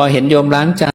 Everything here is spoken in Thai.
พอเห็นโยมล้างจาน